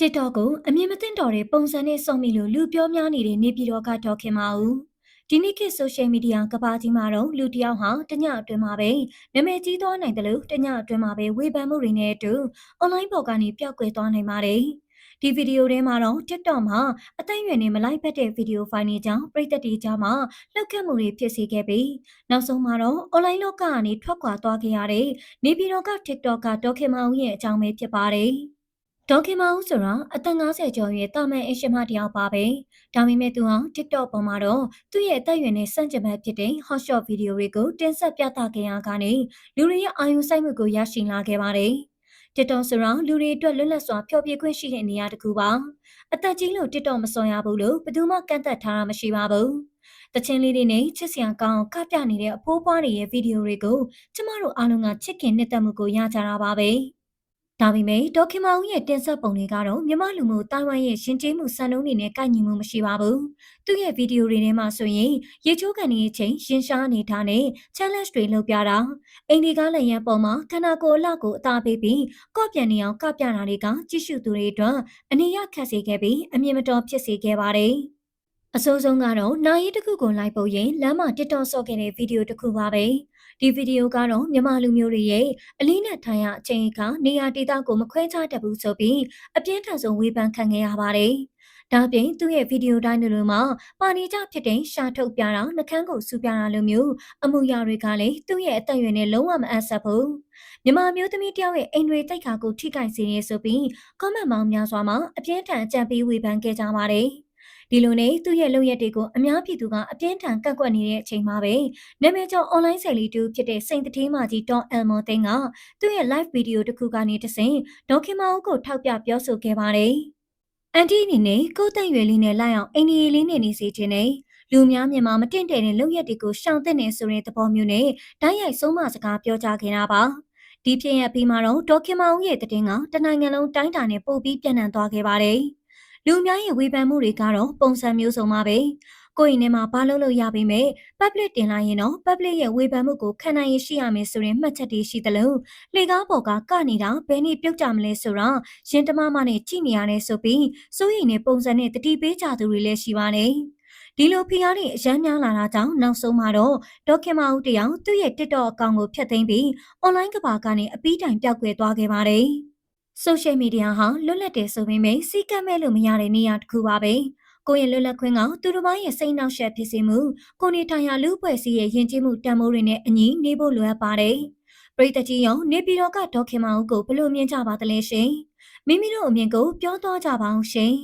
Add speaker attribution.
Speaker 1: TikTok ကိုအမြင်မသိတော်တဲ့ပုံစံနဲ့စုံမိလို့လူပြောများနေတဲ့နေပြည်တော်ကဒေါ်ခင်မဦးဒီနေ့ခေတ်ဆိုရှယ်မီဒီယာကဘာကြီးမှာတော့လူတစ်ယောက်ဟာတညအတွင်းမှာပဲနာမည်ကြီးသွားနိုင်တယ်လို့တညအတွင်းမှာပဲဝေဖန်မှုတွေနဲ့အတူအွန်လိုင်းပေါ်ကနေပျောက်ကွယ်သွားနိုင်ပါတယ်ဒီဗီဒီယိုထဲမှာတော့ TikTok မှာအသိဉာဏ်နဲ့မလိုက်ပတ်တဲ့ဗီဒီယိုဖိုင်တွေကြောင့်ပရိသတ်တွေကြားမှာလှုပ်ခတ်မှုတွေဖြစ်စေခဲ့ပြီးနောက်ဆုံးမှာတော့အွန်လိုင်းလောကကနေထွက်ခွာသွားခဲ့ရတဲ့နေပြည်တော်က TikTok ကဒေါ်ခင်မဦးရဲ့အကြောင်းပဲဖြစ်ပါတယ်။ ဒေါ်ခင်မဦးဆိုတာအသက်50ကျော်ရဲ့တာမန်အင်ရှင်မတယောက်ပါပဲ။ဒါပေမဲ့သူဟာ TikTok ပေါ်မှာတော့သူ့ရဲ့အသက်အရွယ်နဲ့စန့်ကျင်ဘက်ဖြစ်တဲ့ hot shot ဗီဒီယိုတွေကိုတင်ဆက်ပြသခဲ့ရကနေလူတွေရဲ့အာရုံစိုက်မှုကိုရရှိလာခဲ့ပါတယ်။ TikTok ဆိုတာလူတွေအတွက်လွတ်လပ်စွာဖျော်ဖြေခွင့်ရှိတဲ့နေရာတစ်ခုပါ။အသက်ကြီးလို့ TikTok မစော်ရဘူးလို့ဘယ်သူမှကန့်သက်ထားတာမရှိပါဘူး။တချင်းလေးတွေနဲ့ချစ်စရာကောင်းကပြနေတဲ့အဖိုးပွားတွေရဲ့ဗီဒီယိုတွေကိုကျမတို့အားလုံးကချစ်ခင်နှစ်သက်မှုကိုရကြတာပါပဲ။ ဒါပေမဲ့ဒေါခင်မအောင်ရဲ့တင်ဆက်ပုံတွေကတော့မြမလူမှုတိုင်ဝမ်ရဲ့ရှင်ကျေးမှုစံနှုန်းတွေနဲ့ကိုက်ညီမှုမရှိပါဘူး။သူ့ရဲ့ဗီဒီယိုတွေထဲမှာဆိုရင်ရေချိုးကန်နေတဲ့အချိန်ရင်ရှားနေတာနဲ့ challenge တွေလုပ်ပြတာအိမ်ဒီကားလည်းရန်ပေါ်မှာခန္ဓာကိုယ်အလှကိုအသာပေးပြီးကော့ပြန်နေအောင်ကပြတာတွေကကြည့်ရှုသူတွေအတွက်အနေရခတ်စေခဲ့ပြီးအမြင်မတော်ဖြစ်စေခဲ့ပါတယ်။အဆိုးဆုံးကတော့နိုင်ရီတစ်ခုကိုလိုက်ပုတ်ရင်လမ်းမှာ TikTok ဆော့ခဲ့တဲ့ဗီဒီယိုတစ်ခုပါပဲ။ ဒီဗီဒီယိုကတော့မြန်မာလူမျိုးတွေရဲ့အလင်းနဲ့ထိုင်ရအချိန်ကနေရာဒေသကိုမခွဲခြားတတ်ဘူးဆိုပြီးအပြင်းထန်ဆုံးဝေဖန်ခံခဲ့ရပါတယ်။ဒါပြင်သူ့ရဲ့ဗီဒီယိုတိုင်းတွေမှာပါနေကြဖြစ်တဲ့ရှာထုတ်ပြတာနှကန်းကိုစူပြတာလိုမျိုးအမှုရာတွေကလည်းသူ့ရဲ့အသက်အရွယ်နဲ့လုံးဝမအပ်ဆက်ဘူး။မြမမျိုးသမီးတယောက်ရဲ့အိမ်တွေတိုက်ခါကိုထိခိုက်စေနေဆိုပြီး comment မောင်းများစွာမှာအပြင်းထန်အကြံပေးဝေဖန်ခဲ့ကြပါတယ်။ ဒီလိုနဲ့သူ့ရဲ့လုပ်ရက်တွေကိုအများပြည်သူကအပြင်းထန်ကန့်ကွက်နေတဲ့အချိန်မှာပဲနာမည်ကျော် online ဆယ်လီတူဖြစ်တဲ့စိန်တတိမာကြီးဒေါ်အယ်မော်သိန်းကသူ့ရဲ့ live video တစ်ခုကနေတဆင့်ဒေါခင်မအုပ်ကိုထောက်ပြပြောဆိုခဲ့ပါတယ်။အန်တီအနေနဲ့ကိုယ်တိုင်ရွယ်လေးနဲ့လိုက်အောင်အိန္ဒိယလေးနေနေစေခြင်းနဲ့လူများမြန်မာမတင့်တယ်တဲ့လုပ်ရက်တွေကိုရှောင်တဲ့နေဆိုတဲ့သဘောမျိုးနဲ့ဓာတ်ရိုက်ဆုံးမစကားပြောကြားခဲ့တာပါ။ဒီဖြစ်ရပြီးမှတော့ဒေါခင်မအောင်ရဲ့တည်င်းကတနိုင်ငံလုံးတိုင်းတာနဲ့ပို့ပြီးပြန့်နှံ့သွားခဲ့ပါတယ်။ လူအများရဲ့ဝေဖန်မှုတွေကတော့ပုံစံမျိုးစုံပါပဲကိုယ်ရင်ထဲမှာဘာလို့လို့ရပေမဲ့ public တင်လိုက်ရင်တော့ public ရဲ့ဝေဖန်မှုကိုခံနိုင်ရရှိရမယ်ဆိုရင်မှတ်ချက်တွေရှိသလိုလေကားပေါ်ကကနေတာဘယ်နည်းပြုတ်ကြမလဲဆိုတော့ရင်တမမနဲ့ကြည့်နေရတယ်ဆိုပြီးစိုးရိမ်နေပုံစံနဲ့တတိပေးကြသူတွေလည်းရှိပါတယ်ဒီလိုဖိအားတွေအရမ်းများလာတာကြောင့်နောက်ဆုံးမှာတော့ဒေါခင်မဦးတယောက်သူ့ရဲ့ TikTok အကောင့်ကိုဖျက်သိမ်းပြီး online ကဘာကနေအပီးတိုင်ပြောက်ကွယ်သွားခဲ့ပါတယ်။ ဆိုရှယ်မီဒီယာဟာလွတ်လပ်တယ်ဆိုပေမဲ့စီကံမဲ့လို့မရတဲ့နေရာတစ်ခုပါပဲကိုယ့်ရဲ့လွတ်လပ်ခွင့်ကသူတို့ရဲ့စိတ်နှောက်ယှက်ဖြစ်စေမှုကိုနေထိုင်ရာလူ့အဖွဲ့အစည်းရဲ့ယဉ်ကျေးမှုတန်ဖိုးတွေနဲ့အညီနေဖို့လိုအပ်ပါတယ်ပရိသတ်ကြီးရောနေပြည်တော်ကဒေါခင်မအုပ်ကိုဘယ်လိုမြင်ကြပါသလဲရှင်မိမိတို့အမြင်ကိုပြောသွားကြပါအောင်ရှင်